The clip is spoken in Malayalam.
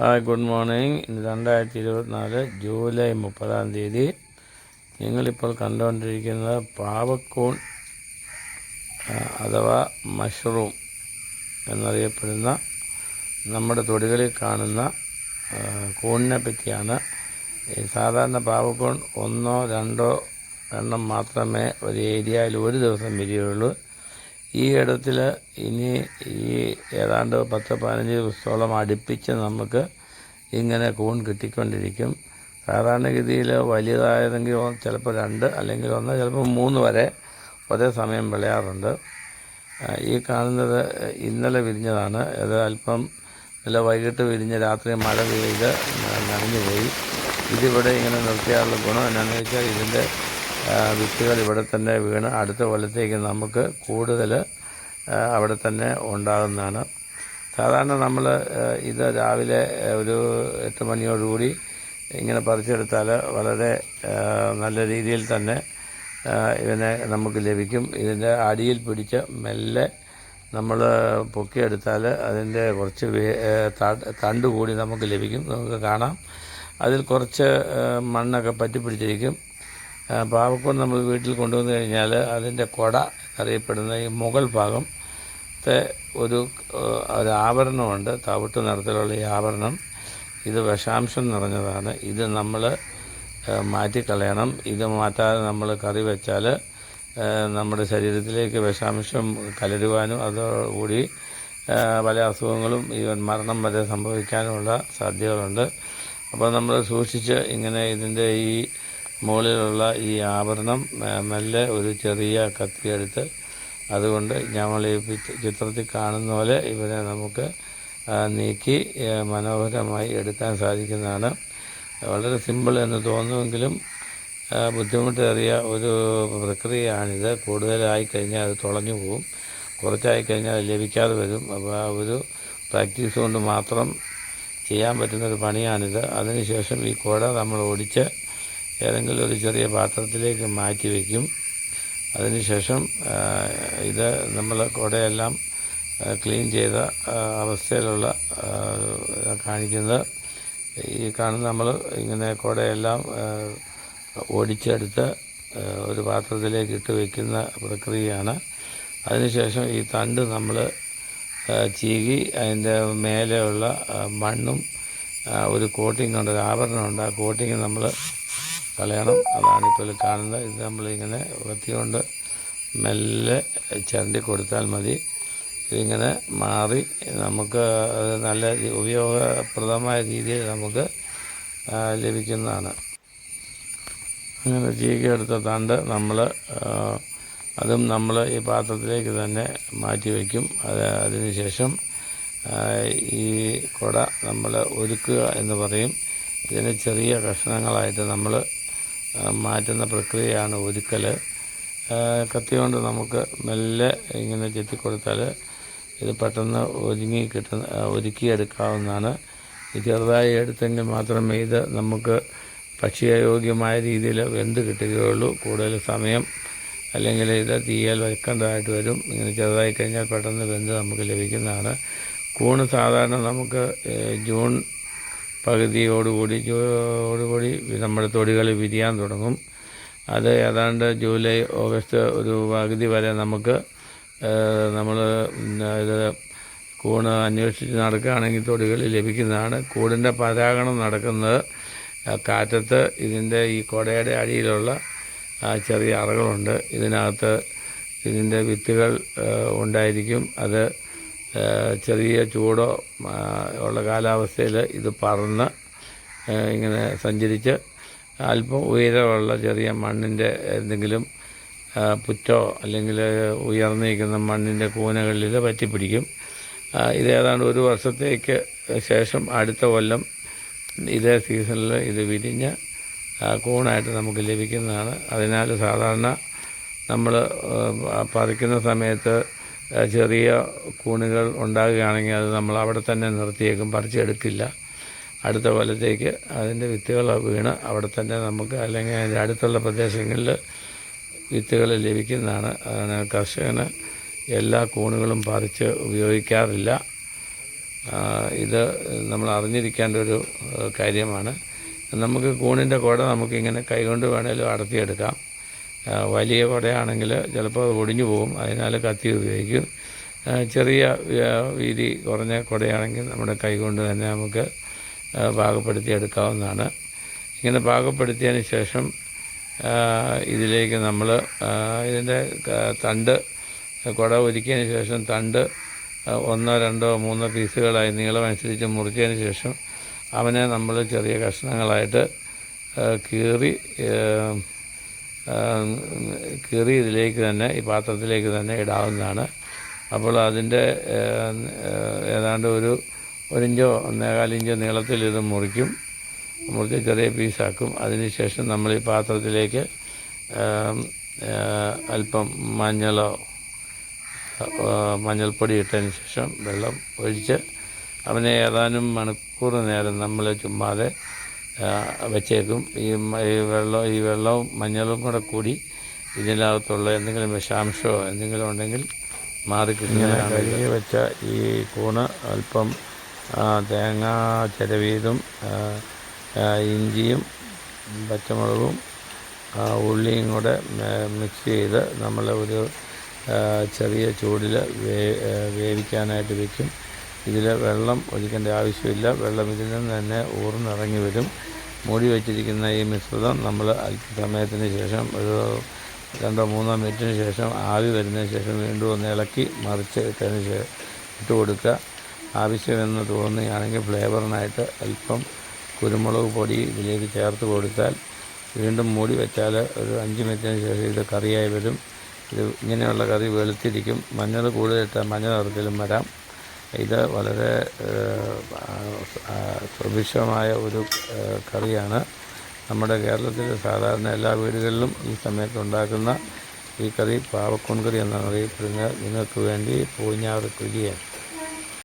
ഹായ് ഗുഡ് മോർണിംഗ് രണ്ടായിരത്തി ഇരുപത്തിനാല് ജൂലൈ മുപ്പതാം തീയതി നിങ്ങളിപ്പോൾ കണ്ടുകൊണ്ടിരിക്കുന്നത് പാവക്കൂൺ അഥവാ മഷ്റൂം എന്നറിയപ്പെടുന്ന നമ്മുടെ തൊടികളിൽ കാണുന്ന കൂണിനെ പറ്റിയാണ്. സാധാരണ പാവക്കൂൺ ഒന്നോ രണ്ടോ എണ്ണം മാത്രമേ ഒരു ഏരിയയിൽ ഒരു ദിവസം വിരിയുള്ളൂ ഈ ഇടത്തിൽ ഇനി ഈ ഏതാണ്ട് പത്ത് പതിനഞ്ച് ദിവസത്തോളം അടുപ്പിച്ച് നമുക്ക് ഇങ്ങനെ കൂൺ കിട്ടിക്കൊണ്ടിരിക്കും. സാധാരണഗതിയിൽ വലിയതായതെങ്കിൽ ചിലപ്പോൾ രണ്ട് അല്ലെങ്കിൽ ഒന്ന് ചിലപ്പോൾ മൂന്ന് വരെ ഒരേ സമയം വിളയാറുണ്ട്. ഈ കാണുന്നത് ഇന്നലെ വിരിഞ്ഞതാണ്. അത് അല്പം നല്ല വൈകിട്ട് വിരിഞ്ഞ് രാത്രി മഴ പെയ്ത് നനഞ്ഞു പോയി ഇതിവിടെ ഇങ്ങനെ നിർത്തിയാലുള്ള ഗുണം എന്നാന്ന് വെച്ചാൽ ഇതിന്റെ വിത്തുകൾ ഇവിടെ തന്നെ വീണ് അടുത്ത കൊല്ലത്തേക്ക് നമുക്ക് കൂടുതൽ അവിടെ തന്നെ ഉണ്ടാകുന്നതാണ്. സാധാരണ നമ്മൾ ഇത് രാവിലെ ഒരു എട്ട് മണിയോടുകൂടി ഇങ്ങനെ പറിച്ചെടുത്താൽ വളരെ നല്ല രീതിയിൽ തന്നെ ഇവനെ നമുക്ക് ലഭിക്കും. ഇതിന്റെ അടിയിൽ പിടിച്ച് മെല്ലെ നമ്മൾ പൊക്കിയെടുത്താൽ അതിന്റെ കുറച്ച് തണ്ട് കൂടി നമുക്ക് ലഭിക്കും. നമുക്ക് കാണാം. അതിൽ കുറച്ച് മണ്ണൊക്കെ പറ്റിപ്പിടിച്ചിരിക്കും. ആ, പാവക്കൂൺ നമ്മൾ വീട്ടിൽ കൊണ്ടുവന്നു കഴിഞ്ഞാൽ അതിന്റെ കൊട അറിയപ്പെടുന്ന ഈ മുകൾ ഭാഗം ഒരു ഒരു ആവരണമുണ്ട് തവിട്ട് നിറത്തിലുള്ള ഈ ആവരണം ഇത് വിഷാംശം നിറഞ്ഞതാണ്. ഇത് നമ്മൾ മാറ്റിക്കളയണം. ഇത് മാറ്റാതെ നമ്മൾ കറി വെച്ചാൽ നമ്മുടെ ശരീരത്തിലേക്ക് വിഷാംശം കലരുവാനും അതോടുകൂടി പല അസുഖങ്ങളും ഈവൻ മരണം വരെ സംഭവിക്കാനുമുള്ള സാധ്യതകളുണ്ട്. അപ്പോൾ നമ്മൾ സൂക്ഷിച്ച് ഇങ്ങനെ ഇതിന്റെ ഈ മുകളിലുള്ള ഈ ആഭരണം ആ, മെല്ലെ ഒരു ചെറിയ കത്തിയെടുത്ത് അതുകൊണ്ട് നമ്മൾ ഈ ചിത്രത്തിൽ കാണുന്ന പോലെ ഇവരെ നമുക്ക് നീക്കി മനോഹരമായി എടുക്കാൻ സാധിക്കുന്നതാണ്. വളരെ സിമ്പിൾ എന്ന് തോന്നുമെങ്കിലും ബുദ്ധിമുട്ടേറിയ ഒരു പ്രക്രിയയാണിത്. കൂടുതലായി കഴിഞ്ഞാൽ അത് തുളഞ്ഞു പോകും കുറച്ചായി കഴിഞ്ഞാൽ അത് ലഭിക്കാതെ വരും. അപ്പോൾ ആ ഒരു പ്രാക്ടീസ് കൊണ്ട് മാത്രം ചെയ്യാൻ പറ്റുന്നൊരു പണിയാണിത്. അതിനുശേഷം ഈ കുട നമ്മൾ ഒടിച്ച് ഏതെങ്കിലും ഒരു ചെറിയ പാത്രത്തിലേക്ക് മാറ്റി വയ്ക്കും അതിനുശേഷം ഇത് നമ്മൾ കുടയെല്ലാം ക്ലീൻ ചെയ്ത അവസ്ഥയിലുള്ള കാണിക്കുന്നത്. ഈ കാണുന്ന നമ്മൾ ഇങ്ങനെ കുടയെല്ലാം ഓടിച്ചെടുത്ത് ഒരു പാത്രത്തിലേക്ക് ഇട്ട് വയ്ക്കുന്ന പ്രക്രിയയാണ്. അതിനുശേഷം ഈ തണ്ട് നമ്മൾ ചീകി അതിന്റെ മേലെയുള്ള മണ്ണും ഒരു കോട്ടിംഗ് ഉണ്ട് ഒരു ആഭരണമുണ്ട് ആ കോട്ടിങ് നമ്മൾ കളയണം അതാണ് ഇപ്പോൾ കാണുന്നത്. ഇത് നമ്മളിങ്ങനെ വൃത്തി കൊണ്ട് മെല്ലെ ചരണ്ടി കൊടുത്താൽ മതി. ഇതിങ്ങനെ മാറി നമുക്ക് നല്ല ഉപയോഗപ്രദമായ രീതിയിൽ നമുക്ക് ലഭിക്കുന്നതാണ്. അങ്ങനെ ചീകിയെടുത്ത തണ്ട് നമ്മൾ അതും നമ്മൾ ഈ പാത്രത്തിലേക്ക് തന്നെ മാറ്റി വയ്ക്കും. അത് അതിനുശേഷം ഈ കുട നമ്മൾ ഒരുക്കുക എന്ന് പറയും. ഇതിനെ ചെറിയ കഷ്ണങ്ങളായിട്ട് നമ്മൾ മാറ്റുന്ന പ്രക്രിയയാണ് ഒരുക്കൽ കത്തി കൊണ്ട് നമുക്ക് മെല്ലെ ഇങ്ങനെ ചെത്തിക്കൊടുത്താൽ ഇത് പെട്ടെന്ന് ഒരുങ്ങി കിട്ടുന്ന ഇത് ചെറുതായി എടുത്തെങ്കിൽ മാത്രമേ ഇത് നമുക്ക് ഭക്ഷ്യയോഗ്യമായ രീതിയിൽ വെന്ത് കിട്ടുകയുള്ളൂ. കൂടുതൽ സമയം അല്ലെങ്കിൽ ഇത് തീയാൽ വെക്കേണ്ടതായിട്ട് വരും. ഇങ്ങനെ ചെറുതായി കഴിഞ്ഞാൽ പെട്ടെന്ന് വെന്ത് നമുക്ക് ലഭിക്കുന്നതാണ്. കൂണ് സാധാരണ നമുക്ക് ജൂൺ പകുതിയോടുകൂടി ജൂയോടുകൂടി നമ്മുടെ തൊടികൾ വിരിയാൻ തുടങ്ങും. അത് ഏതാണ്ട് ജൂലൈ ഓഗസ്റ്റ് ഒരു പകുതി വരെ നമുക്ക് നമ്മൾ ഇത് കൂണ് അന്വേഷിച്ച് നടക്കുകയാണെങ്കിൽ തൊടികൾ ലഭിക്കുന്നതാണ്. കൂടിന്റെ പരാഗണം നടക്കുന്നത് കാറ്റത്ത് ഇതിന്റെ ഈ കൊടയുടെ അടിയിലുള്ള ചെറിയ അറകളുണ്ട്. ഇതിനകത്ത് ഇതിന്റെ വിത്തുകൾ ഉണ്ടായിരിക്കും. അത് ചെറിയ ചൂടോ ഉള്ള കാലാവസ്ഥയിൽ ഇത് പറന്ന് ഇങ്ങനെ സഞ്ചരിച്ച് അല്പം ഉയരമുള്ള ചെറിയ മണ്ണിന്റെ എന്തെങ്കിലും പുറ്റോ അല്ലെങ്കിൽ ഉയർന്നിരിക്കുന്ന മണ്ണിന്റെ കൂനകളിൽ പറ്റിപ്പിടിക്കും. ഇത് ഏതാണ്ട് ഒരു വർഷത്തേക്ക് ശേഷം അടുത്ത കൊല്ലം ഇതേ സീസണിൽ ഇത് വിരിഞ്ഞ് കൂണായിട്ട് നമുക്ക് ലഭിക്കുന്നതാണ്. അതിനാൽ സാധാരണ നമ്മൾ പറിക്കുന്ന സമയത്ത് ചെറിയ കൂണുകൾ ഉണ്ടാകുകയാണെങ്കിൽ അത് നമ്മൾ അവിടെ തന്നെ നിർത്തിയേക്കും പറിച്ചെടുക്കില്ല. അടുത്ത കൊല്ലത്തേക്ക് അതിന്റെ വിത്തുകൾ വീണ് അവിടെ തന്നെ നമുക്ക് അല്ലെങ്കിൽ അതിന്റെ അടുത്തുള്ള പ്രദേശങ്ങളിൽ വിത്തുകൾ ലഭിക്കുന്നതാണ്. അതാണ് കർഷകന് എല്ലാ കൂണുകളും പറിച്ച് ഉപയോഗിക്കാറില്ല. ഇത് നമ്മൾ അറിഞ്ഞിരിക്കേണ്ട ഒരു കാര്യമാണ്. നമുക്ക് കൂണിന്റെ കുട നമുക്കിങ്ങനെ കൈകൊണ്ട് വേണേലും അടർത്തിയെടുക്കാം. വലിയ കുടയാണെങ്കിൽ ചിലപ്പോൾ അത് ഒടിഞ്ഞു പോകും. അതിനാൽ കത്തി ഉപയോഗിക്കും. ചെറിയ വീതി കുറഞ്ഞ കുടയാണെങ്കിൽ നമ്മുടെ കൈകൊണ്ട് തന്നെ നമുക്ക് പാകപ്പെടുത്തി എടുക്കാവുന്നതാണ്. ഇങ്ങനെ പാകപ്പെടുത്തിയതിന് ശേഷം ഇതിലേക്ക് നമ്മൾ ഇതിന്റെ തണ്ട് കുട ഒരുക്കിയതിന് ശേഷം തണ്ട് ഒന്നോ രണ്ടോ മൂന്നോ പീസുകളായി നീളമനുസരിച്ച് മുറിച്ചതിന് ശേഷം അവനെ നമ്മൾ ചെറിയ കഷ്ണങ്ങളായിട്ട് കീറി കീറി ഇതിലേക്ക് തന്നെ ഈ പാത്രത്തിലേക്ക് തന്നെ ഇടാവുന്നതാണ്. അപ്പോൾ അതിന്റെ ഏതാണ്ട് ഒരു ഒരിഞ്ചോ ഒന്നേകാലിഞ്ചോ നീളത്തിൽ ഇത് മുറിക്കും. മുറിച്ച് ചെറിയ പീസാക്കും. അതിനുശേഷം നമ്മൾ ഈ പാത്രത്തിലേക്ക് അല്പം മഞ്ഞളോ മഞ്ഞൾപ്പൊടി ഇട്ടതിന് ശേഷം വെള്ളം ഒഴിച്ച് അവനെ ഏതാനും മണിക്കൂർ നേരം നമ്മൾ ചുമ്മാതെ വെച്ചേക്കും. ഈ വെള്ളം ഈ വെള്ളവും മഞ്ഞളും കൂടെ കൂടി ഇതിനകത്തുള്ള എന്തെങ്കിലും വിഷാംശമോ എന്തെങ്കിലും ഉണ്ടെങ്കിൽ മാറിക്കിട്ടുന്ന കഴുകി വെച്ച ഈ കൂണ് അല്പം തേങ്ങ ആ, ഇഞ്ചിയും പച്ചമുളകും ഉള്ളിയും കൂടെ മിക്സ് ചെയ്ത് നമ്മൾ ഒരു ചെറിയ ചൂടിൽ വേ വേവിക്കാനായിട്ട് വെക്കും. ഇതിൽ വെള്ളം ഒഴിക്കേണ്ട ആവശ്യമില്ല. വെള്ളം ഇതിൽ നിന്ന് തന്നെ ഊർന്നിറങ്ങി വരും. മൂടി വെച്ചിരിക്കുന്ന ഈ മിശ്രിതം നമ്മൾ അല്പസമയത്തിന് ശേഷം ഒരു രണ്ടോ മൂന്നോ മിനിറ്റിന് ശേഷം ആവി വരുന്നതിന് ശേഷം വീണ്ടും ഒന്ന് ഇളക്കി മറിച്ച് ഇട്ടതിന് ശേഷം ഇട്ട് കൊടുക്കുക. ആവശ്യമെന്ന് തോന്നുകയാണെങ്കിൽ ഫ്ലേവറിനായിട്ട് അല്പം കുരുമുളക് പൊടി ഇതിലേക്ക് ചേർത്ത് കൊടുത്താൽ വീണ്ടും മൂടി വെച്ചാൽ ഒരു അഞ്ച് മിനിറ്റിന് ശേഷം ഇത് കറിയായി വരും. ഇത് ഇങ്ങനെയുള്ള കറി വെളുത്തിരിക്കും. മഞ്ഞൾ കൂടുതലിട്ടാൽ മഞ്ഞൾ നിറത്തിലും വരാം. ഇത് വളരെ സുഭിക്ഷമായ ഒരു കറിയാണ്. നമ്മുടെ കേരളത്തിൽ സാധാരണ എല്ലാ വീടുകളിലും ഈ സമയത്ത് ഉണ്ടാക്കുന്ന ഈ കറി പാവക്കൂൺ കറി എന്നാണ് അറിയപ്പെടുന്നത്. നിങ്ങൾക്ക് വേണ്ടി പൂഞ്ഞാറ് കുഴിയാണ്.